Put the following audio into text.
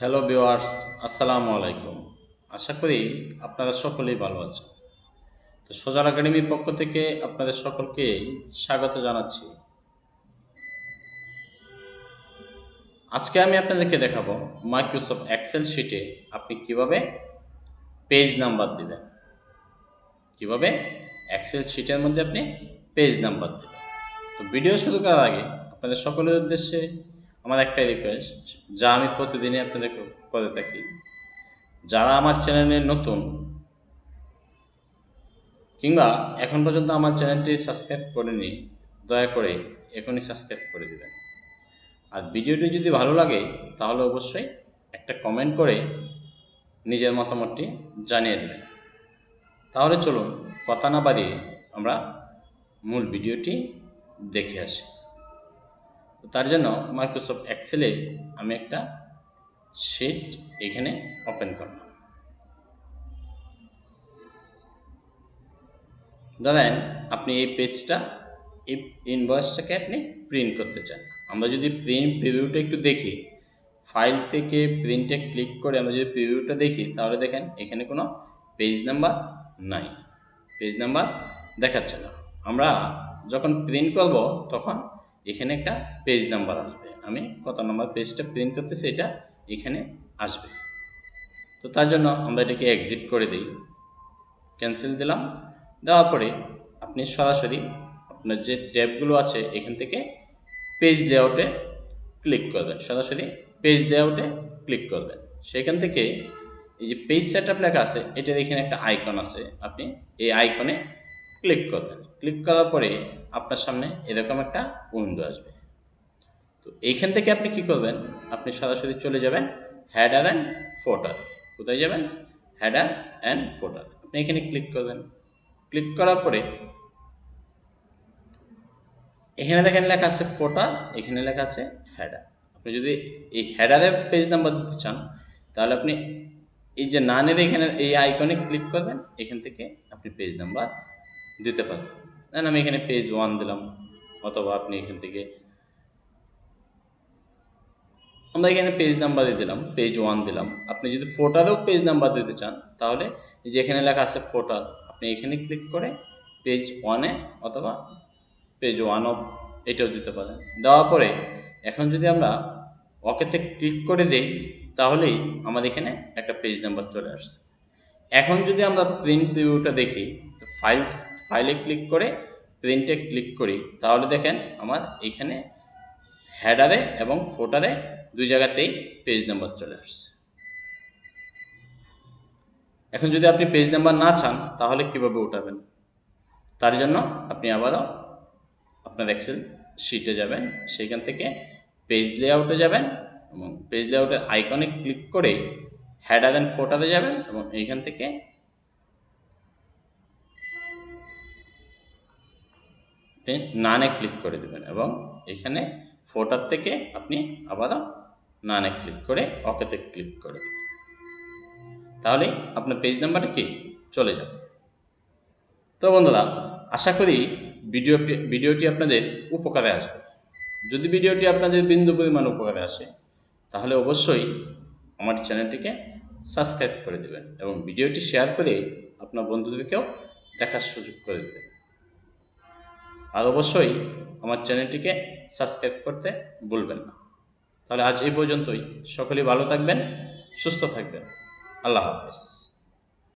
Hello viewers আসসালামু আলাইকুম আশা করি আপনারা সকলেই ভালো আছেন। তো সোজার একাডেমির পক্ষ থেকে আপনাদের সকলকে স্বাগত জানাচ্ছি। আজকে আমি আপনাদেরকে দেখাবো মাইক্রোসফট এক্সেল শিটে আপনি কীভাবে পেজ নাম্বার দিবেন। কীভাবে এক্সেল শিটের মধ্যে আপনি পেজ নাম্বার দেবেন। তো ভিডিও শুরু করার আগে আপনাদের সকলের উদ্দেশ্যে আমার একটাই রিকোয়েস্ট যা আমি প্রতিদিনই আপনাদের করে থাকি। যারা আমার চ্যানেলে নতুন, কিংবা এখন পর্যন্ত আমার চ্যানেলটি সাবস্ক্রাইব করেনি, দয়া করে এখনই সাবস্ক্রাইব করে দেবেন। আর ভিডিওটি যদি ভালো লাগে, তাহলে অবশ্যই একটা কমেন্ট করে নিজের মতামতটি জানিয়ে দেবেন। তাহলে চলুন, কথা না বাড়িয়ে আমরা মূল ভিডিওটি দেখে আসি। তার জন্য মাইক্রোসফট এক্সেলে আমি একটা শিট এখানে ওপেন করলাম। ধরেন আপনি এই পেজটা এই ইনভয়েসটাকে আপনি প্রিন্ট করতে চান। আমরা যদি প্রিন্ট প্রিভিউটা একটু দেখি ফাইল থেকে প্রিন্টে ক্লিক করে আমরা যদি প্রিভিউটা দেখি, তাহলে দেখেন এখানে কোনো পেজ নাম্বার নাই। পেজ নাম্বার দেখাচ্ছে না। আমরা যখন প্রিন্ট করব, তখন এখানে একটা পেজ নাম্বার আসবে। আমি কত নাম্বার পেজটা প্রিন্ট করতেছি, এটা এখানে আসবে। তো তার জন্য আমরা এটাকে এক্সিট করে দিই। ক্যান্সেল দিলাম। দেওয়ার পরে আপনি সরাসরি আপনার যে ট্যাবগুলো আছে, এখান থেকে পেজ লেআউটে ক্লিক করবেন। সরাসরি পেজ লেআউটে ক্লিক করবেন। সেখান থেকে এই যে পেজ সেট আপ লেখা আছে, এটার এখানে একটা আইকন আছে। আপনি এই আইকনে ক্লিক করবেন। ক্লিক করার পরে আপনার সামনে এরকম একটা উইন্ডো আসবে। তো এইখান থেকে আপনি কি করবেন? আপনি সরাসরি চলে যাবেন হ্যাডার অ্যান্ড ফোটার কোথায় যাবেন? হ্যাডার অ্যান্ড ফোটার আপনি এখানে ক্লিক করবেন। ক্লিক করার পরে এখানে দেখেন লেখা আছে ফোটার এখানে লেখা আছে হ্যাডার আপনি যদি এই হ্যাডারের পেজ নাম্বার দিতে চান, তাহলে আপনি এই যে নানের এখানে এই আইকনে ক্লিক করবেন। এখান থেকে আপনি পেজ নাম্বার দিতে পারবেন। দেন আমি এখানে পেজ ওয়ান দিলাম, অথবা আপনি এখান থেকে আমরা এখানে পেজ নাম্বার দিয়ে দিলাম পেজ ওয়ান দিলাম। আপনি যদি ফোটারেও পেজ নাম্বার দিতে চান, তাহলে যেখানে লেখা আছে ফোটার আপনি এখানে ক্লিক করে পেজ ওয়ানে অথবা পেজ ওয়ান অফ এটাও দিতে পারেন। দেওয়ার পরে এখন যদি আমরা ওকেতে ক্লিক করে দিই, তাহলেই আমাদের এখানে একটা পেজ নাম্বার চলে আসছে। এখন যদি আমরা প্রিন্ট রিভিউটা দেখি, তো ফাইল ফাইলে ক্লিক করে প্রিন্টে ক্লিক করি। তাহলে দেখেন আমার এখানে হেডারে এবং ফোটারে দুই জায়গাতেই পেজ নাম্বার চলে আসছে। এখন যদি আপনি পেজ নাম্বার না চান, তাহলে কীভাবে উঠাবেন? তার জন্য আপনি আবারও আপনার এক্সেল শিটে যাবেন। সেইখান থেকে পেজ লেআউটে যাবেন এবং পেজ লেআউটের আইকনে ক্লিক করে হেডার অ্যান্ড ফোটাতে যাবেন এবং এইখান থেকে আপনি নানে ক্লিক করে দেবেন এবং এখানে ফোটার থেকে আপনি আবারও নানে ক্লিক করে অকেতে ক্লিক করে দেবেন। তাহলে আপনার পেজ নাম্বারটা কি? চলে যাবে। তো বন্ধুরা, আশা করি ভিডিও ভিডিওটি আপনাদের উপকারে আসবে। যদি ভিডিওটি আপনাদের বিন্দু পরিমাণ উপকারে আসে, তাহলে অবশ্যই আমার চ্যানেলটিকে সাবস্ক্রাইব করে দেবেন এবং ভিডিওটি শেয়ার করে আপনার বন্ধুদেরকেও দেখার সুযোগ করে দেবেন। আর অবশ্যই আমার চ্যানেলটিকে সাবস্ক্রাইব করতে ভুলবেন না। তাহলে আজ এই পর্যন্তই। সকলেই ভালো থাকবেন, সুস্থ থাকবেন। আল্লাহ হাফেজ।